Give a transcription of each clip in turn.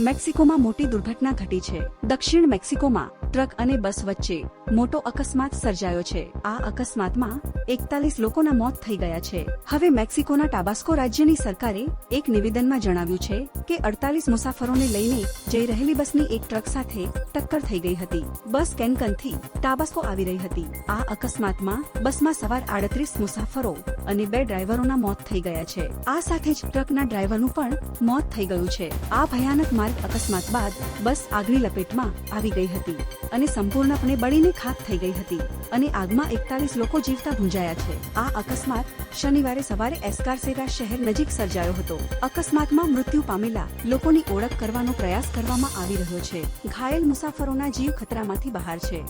મેક્સિકોમાં મોટી દુર્ઘટના ઘટી છે. દક્ષિણ મેક્સિકોમાં ટ્રક અને બસ વચ્ચે મોટો અકસ્માત સર્જાયો છે. આ અકસ્માતમાં એકતાલીસ લોકોના મોત થઈ ગયા છે. હવે મેક્સિકોના ટાબાસ્કો રાજ્યની સરકારે એક નિવેદનમાં જણાવ્યું છે કે અડતાલીસ મુસાફરોને લઈને જઈ રહેલી બસની એક ટ્રક સાથે ટક્કર થઈ ગઈ હતી. બસ કેનકનથી ટાબાસ્કો આવી રહી હતી. આ અકસ્માતમાં બસમાં સવાર આડત્રીસ મુસાફરો અને બે ડ્રાઈવરોના મોત થઈ ગયા છે. આ સાથે જ ટ્રકના ડ્રાઈવરનું પણ મોત થઈ ગયું છે. આ ભયાનક માર્ગ અકસ્માત બાદ બસ આગની લપેટમાં આવી ગઈ હતી અને સંપૂર્ણપણે બળીને ખાક થઈ ગઈ હતી અને આગમાં એકતાલીસ લોકો જીવતા ભૂંજાયા છે. આ અકસ્માત શનિવારે સવારે એસ્કારસેરા શહેર નજીક સર્જાયો હતો. અકસ્માતમાં મૃત્યુ પામેલા લોકોની ઓળખ કરવાનો પ્રયાસ કરવામાં આવી રહ્યો છે. ઘાયલ મુસાફરોના જીવ ખતરામાંથી બહાર છે.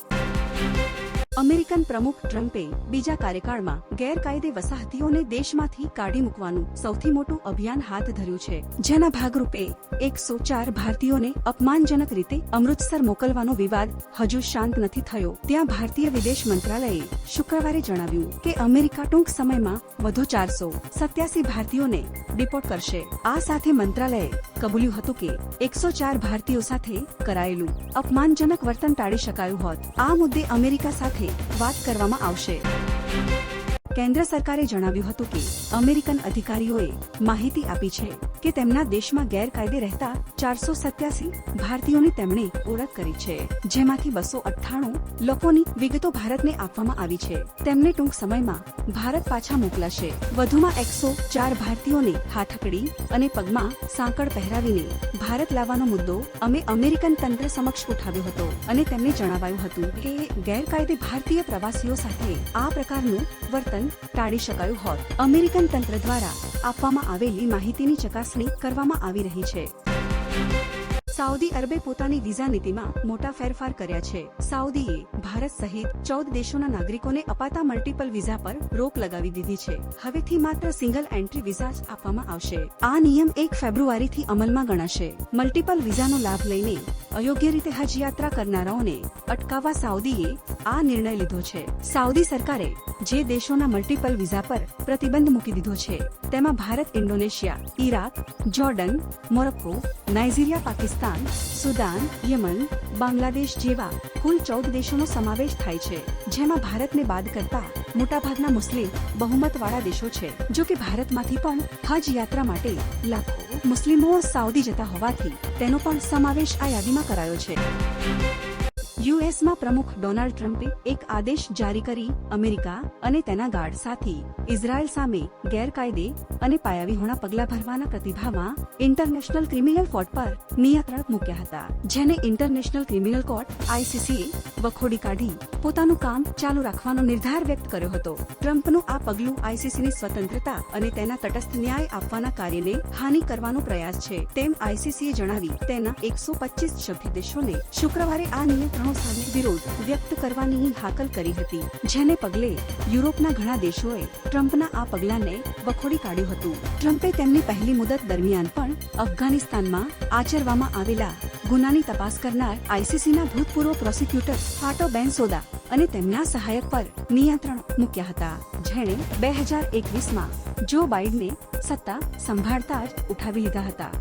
અમેરિકન પ્રમુખ ટ્રમ્પે બીજા કાર્યકાળમાં ગેરકાયદે વસાહતીઓને દેશમાંથી કાઢી મૂકવાનું સૌથી મોટું અભિયાન હાથ ધર્યું છે. જેના ભાગરૂપે એકસો ચાર ભારતીયોને અપમાનજનક રીતે અમૃતસર મોકલવાનો વિવાદ હજુ શાંત નથી થયો. ત્યાં ભારતીય વિદેશ મંત્રાલયે શુક્રવારે જણાવ્યું કે અમેરિકા ટૂંક સમયમાં વધુ ચારસો સત્યાસી ભારતીયોને ડિપોર્ટ કરશે. આ સાથે મંત્રાલયે કબૂલ્યું હતું કે એકસો ચાર ભારતીયો સાથે કરાયેલું અપમાનજનક વર્તન ટાળી શકાયું હોત. આ મુદ્દે અમેરિકા સાથે વાત કરવામાં આવશે. કેન્દ્ર સરકારે જણાવ્યું હતું કે અમેરિકન અધિકારીઓએ માહિતી આપી છે કે તેમના દેશમાં ગેરકાયદે રહેતા ચારસો સત્યાસી ભારતીયોની તેમણે ઓળખ કરી છે. જેમાંથી બસો અઠ્ઠાણું લોકોની વિગતો ભારતને આપવામાં આવી છે. તેમને ટૂંક સમયમાં ભારત પાછા મોકલાશે. વધુમાં એકસો ચાર ભારતીયોને હાથકડી અને પગમાં સાંકળ પહેરાવીને ભારત લાવવાનો મુદ્દો અમે અમેરિકન તંત્ર સમક્ષ ઉઠાવ્યો હતો અને તેમને જણાવાયું હતું કે ગેરકાયદે ભારતીય પ્રવાસીઓ સાથે આ પ્રકારનું વર્તન ટાળી શકાયું હોત. અમેરિકન તંત્ર દ્વારા આપવામાં આવેલી માહિતીની ચકાસણી કરવામાં આવી રહી છે. સાઉદી અરબે પોતાની વિઝા નીતિમાં મોટા ફેરફાર કર્યા છે. સાઉદીએ ભારત સહિત ચૌદ દેશોના નાગરિકોને અપાતા મલ્ટિપલ વિઝા પર રોક લગાવી દીધી છે. હવેથી માત્ર સિંગલ એન્ટ્રી વિઝા જ આપવામાં આવશે. આ નિયમ એક ફેબ્રુઆરીથી અમલમાં ગણાશે. મલ્ટિપલ વિઝાનો લાભ લઈને અયોગ્ય રીતે હજ યાત્રા કરનારાઓને અટકાવવા સાઉદીએ આ નિર્ણય લીધો છે. સાઉદી સરકારે જે દેશોના મલ્ટિપલ વિઝા પર પ્રતિબંધ મૂકી દીધો છે, તેમાં Bharat, Indonesia Iraq Jordan, Morocco, Nigeria, Pakistan, Sudan, Yemen, Bangladesh જેવા કુલ ચૌદ દેશોનો સમાવેશ થાય છે, જેમાં ભારતને બાદ કરતા મોટાભાગના મુસ્લિમ બહુમતવાળા દેશો છે જો કે ભારતમાંથી પણ હજ યાત્રા માટે લાખો મુસ્લિમો સાઉદી જતા હોવાથી તેનો પણ સમાવેશ આ યાદીમાં કરાયો છે. યુએસમાં પ્રમુખ ડોનાલ્ડ ટ્રમ્પે એક આદેશ જારી કરી અમેરિકા અને તેના ગાર્ડ સાથી ઇઝરાયલ સામે ગેરકાયદે અને પાયાવિહોણા પગલા ભરવાના પ્રતિભાવમાં ઇન્ટરનેશનલ ક્રિમિનલ કોર્ટ પર નિયંત્રણ મૂક્યા હતા, જેને ઇન્ટરનેશનલ ક્રિમિનલ કોર્ટ આઈસીસીએ વખોડી કાઢી પોતાનું કામ ચાલુ રાખવાનો નિર્ધાર વ્યક્ત કર્યો હતો. ટ્રમ્પનું આ પગલું આઈસીસીની સ્વતંત્રતા અને તેના તટસ્થ ન્યાય આપવાના કાર્યને હાનિ કરવાનો પ્રયાસ છે, તેમ આઈસીસીએ જણાવી તેના એકસો સભ્ય દેશોને શુક્રવારે આ નિયંત્રણો સામે વિરોધ વ્યક્ત કરવાની હાકલ કરી હતી, જેને પગલે યુરોપના ઘણા દેશોએ ટ્રમ્પના આ પગલાને વખોડી કાઢ્યું હતું. ટ્રમ્પે તેમની પહેલી મુદત દરમિયાન પણ અફઘાનિસ્તાનમાં આચરવામાં આવેલા ગુનાની તપાસ કરનાર આઈસીસીના ભૂતપૂર્વ પ્રોસિક્યુટર ફાટો બેનસોદા અને તેમના સહાયક પર નિયંત્રણ મૂક્યા હતા. જેણે બે હજાર એકવીસમાં જો બાઇડને સત્તા સંભાળતા જ ઉઠાવી લીધા હતા.